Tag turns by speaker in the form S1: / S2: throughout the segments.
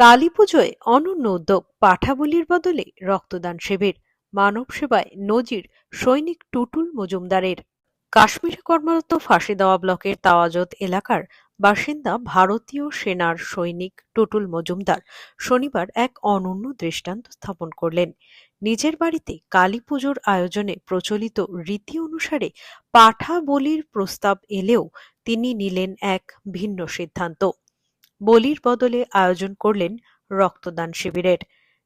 S1: কালী পুজোয় অনন্য উদ্যোগ, পাঠাবলির বদলে রক্তদান শিবির, মানব সেবায় নজির সৈনিক টুটুল মজুমদারের। কাশ্মীরে কর্মরত ফাঁসি দেওয়া ব্লকের তাওয়াজত এলাকার বাসিন্দা ভারতীয় সেনার সৈনিক টুটুল মজুমদার শনিবার এক অনন্য দৃষ্টান্ত স্থাপন করলেন। নিজের বাড়িতে কালী পুজোর আয়োজনে প্রচলিত রীতি অনুসারে পাঠা বলির প্রস্তাব এলেও তিনি নিলেন এক ভিন্ন সিদ্ধান্ত। বলির বদলে আয়োজন করলেন রক্তদান শিবিরের।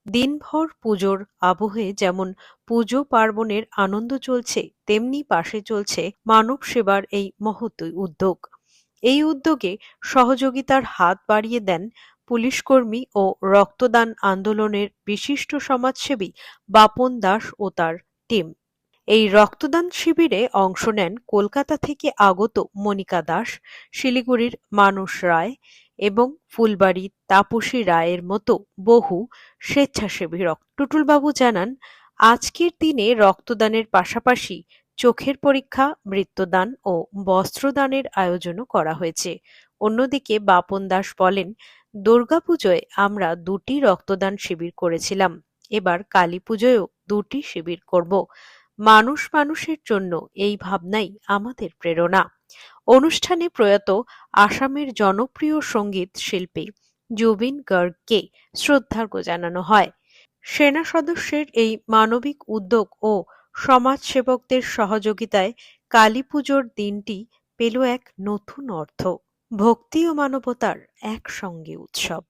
S1: দিনভর পুজোর আবহে যেমন পুজো পার্বণের আনন্দ চলছে, তেমনি পাশে চলছে মানব সেবার এই মহৎ উদ্যোগ। এই উদ্যোগে সহযোগিতার হাত বাড়িয়ে দেন পুলিশকর্মী ও রক্তদান আন্দোলনের বিশিষ্ট সমাজসেবী বাপন দাস ও তার টিম। এই রক্তদান শিবিরে অংশ নেন কলকাতা থেকে আগত মনিকা দাস, শিলিগুড়ির মানুষ রায় এবং ফুলবাড়ির তাপসী রায়ের মতো বহু স্বেচ্ছাসেবী রক্ত। টুটুলবাবু জানান, আজকের দিনে রক্তদানের পাশাপাশি চোখের পরীক্ষা, মৃত্যুদান ও বস্ত্রদানের আয়োজনও করা হয়েছে। অন্যদিকে বাপন দাস বলেন দুর্গাপুজোয় আমরা দুটি রক্তদান শিবির করেছিলাম। এবার কালী পুজোয়ও দুটি শিবির করব। মানুষ মানুষের জন্য এই ভাবনাই আমাদের প্রেরণা। অনুষ্ঠানে প্রয়াত আসামের জনপ্রিয় সংগীত শিল্পী জুবিন গার্গকে শ্রদ্ধার্ঘ্য জানানো হয়। সেনা সদস্যের এই মানবিক উদ্যোগ ও সমাজসেবকদের সহযোগিতায় কালী পুজোর দিনটি পেল এক নতুন অর্থ। ভক্তি ও মানবতার একসঙ্গে উৎসব।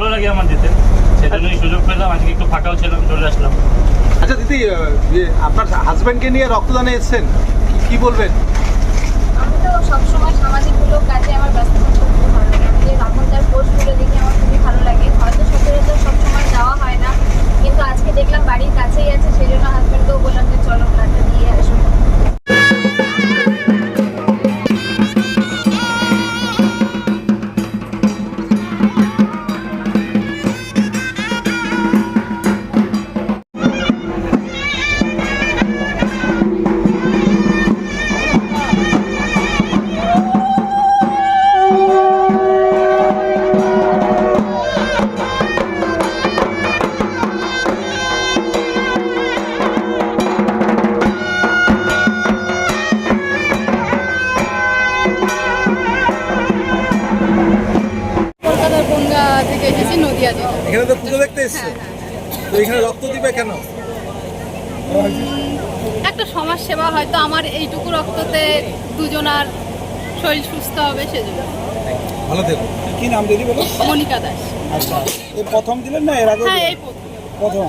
S2: ভালো লাগে আমার দিতে সেজন্যই সুযোগ পেলাম আজকে একটু ফাঁকাও ছিলাম চলে আসলাম।
S3: আচ্ছা দিদি ইয়ে, আপনার হাজব্যান্ডকে নিয়ে রক্তদানে এসেছেন? কি- কি বলবেন?
S4: আমি তো সবসময় সামাজিকমূলক
S5: এসেছি নদিয়া জেলা
S3: এখানে তো পুজো দেখতে এসছে? তো এখানে রক্ত দিবে কেন?
S5: একটা সমাজ সেবা হয়তো আমার এইটুকু রক্ততে দুজনার শরীর সুস্থ হবে সেজন্য।
S3: ভালো দেখো। কি নাম দিদি বলো?
S5: মনিকা দাস।
S3: আচ্ছা এই প্রথম দিলেন না এর আগে
S5: হ্যাঁ এই প্রথম।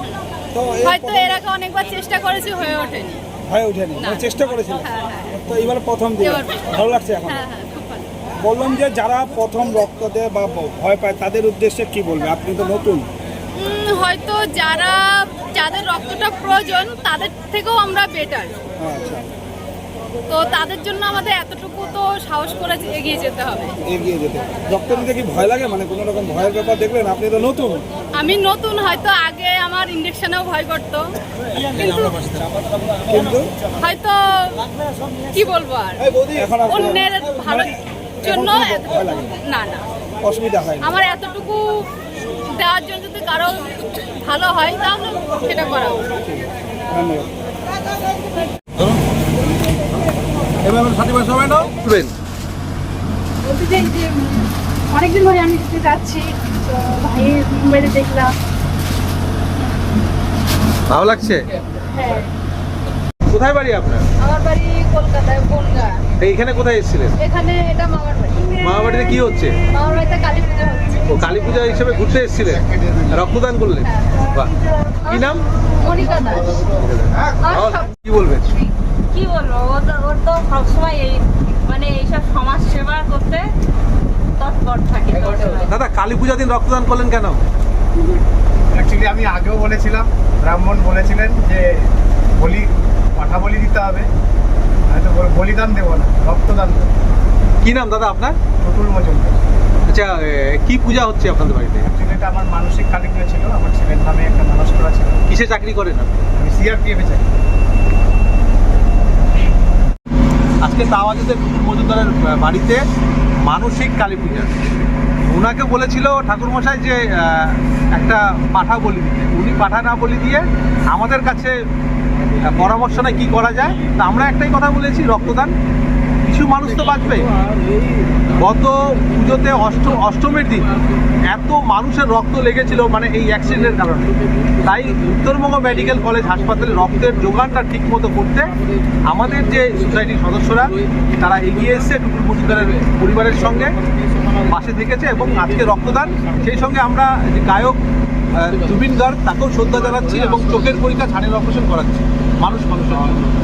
S3: তো
S5: হয়তো এর আগে অনেকবার চেষ্টা করেছি হয়ে ওঠেনি।
S3: হয়ে ওঠেনি। চেষ্টা করেছিলেন
S5: হ্যাঁ, হ্যাঁ।
S3: তো এবারে প্রথম দিলেন। ভালো লাগছে এখন?
S5: হ্যাঁ হ্যাঁ।
S3: বললাম যে যারা প্রথম রক্ত দেয় বা ভয় পায় তাদের উদ্দেশ্যে কি বলবে? আপনি তো নতুন।
S5: হয়তো যারা যাদের রক্তটা প্রয়োজন তাদের থেকেও আমরা বেটার
S3: আচ্ছা।
S5: তো তাদের জন্য আমাদের এতটুকু তো সাহস করে এগিয়ে যেতে হবে।
S3: এগিয়ে যেতে রক্ত দিতে কি ভয় লাগে? মানে কোনো রকম ভয়ের ব্যাপার দেখলেন? আপনি তো নতুন।
S5: আমি নতুন হয়তো আগে আমার ইঞ্জেকশনেও ভয় করতো। কিন্তু হয়তো কি বলব আর? অন্যের ভালো জন্য
S3: না।
S5: না না।
S3: অসুবিধা হয়
S5: আমার এতটুকু দেওয়ার জন্য যদি কারও ভালো হয় তাহলে সেটা করা
S6: অনেকদিন ধরে আমি দিতে যাচ্ছি ভাইয়ের মোবাইলে দেখলাম।
S3: ভালো লাগছে?
S6: হ্যাঁ।
S3: কোথায় বাড়ি আপনার?
S4: আমার বাড়ি কলকাতায় বনগা।
S3: এইখানে কোথায় এসেছিলেন?
S4: এখানে এটা মামার বাড়ি।
S3: মামা বাড়িতে কি হচ্ছে?
S4: মামার বাড়িতে কালী পুজো হচ্ছে।
S3: ও কালী পূজা হিসেবে ঘুরতে এসেছিলেন? রক্তদান করলেন? বাহ। কি নাম?
S4: মনিকা দাস।
S3: কি বলবেন?
S7: কি বলব? ও তো ওর তো সবসময় এই মানে এইসব সমাজ সেবা করতে তৎপর থাকি
S8: দাদা কালী পূজা দিন রক্তদান করলেন কেন?
S9: অ্যাকচুয়ালি আমি আগেও বলেছিলাম ব্রাহ্মণ বলেছিলেন যে বলি পাঠা বলি দিতে হবে। হয়তো বলিদান দেবো না রক্তদান দেবো।
S8: কি নাম দাদা আপনার?
S9: টুটুল মজুমদার।
S8: আচ্ছা কি পূজা হচ্ছে আপনাদের বাড়িতে?
S9: এটা আমার মানসিক কালী পুজো ছিল আমার ছেলের নামে একটা মানস করা ছিল।
S8: কিসে চাকরি করেন আপনি?
S9: আমি সিআরপিএফে চাই
S8: আজকে তাওয়াজিদের মজুমদারের বাড়িতে মানসিক কালী পূজা। ওনাকে বলেছিল ঠাকুরমশাই যে একটা পাঠা বলি দিতে। উনি পাঠা না বলি দিয়ে আমাদের কাছে পরামর্শ নেয় কী করা যায়। তা আমরা একটাই কথা বলেছি, রক্তদান। কিছু মানুষ তো বাঁচবে। গত পুজোতে অষ্ট, অষ্টমীর দিন এত মানুষের রক্ত লেগেছিল মানে এই অ্যাক্সিডেন্টের কারণে। তাই উত্তরবঙ্গ মেডিকেল কলেজ হাসপাতালে রক্তের যোগানটা ঠিক মতো করতে আমাদের যে সোসাইটির সদস্যরা, তারা এগিয়ে এসছে টুকুর মজুমদারের পরিবারের সঙ্গে, পাশে থেকেছে এবং আজকে রক্তদান। সেই সঙ্গে আমরা যে গায়ক জুবিন গার্গ তাকেও শ্রদ্ধা জানাচ্ছি এবং চোখের পরীক্ষা ছাড়ের অপারেশন করাচ্ছি মানুষ মানুষের।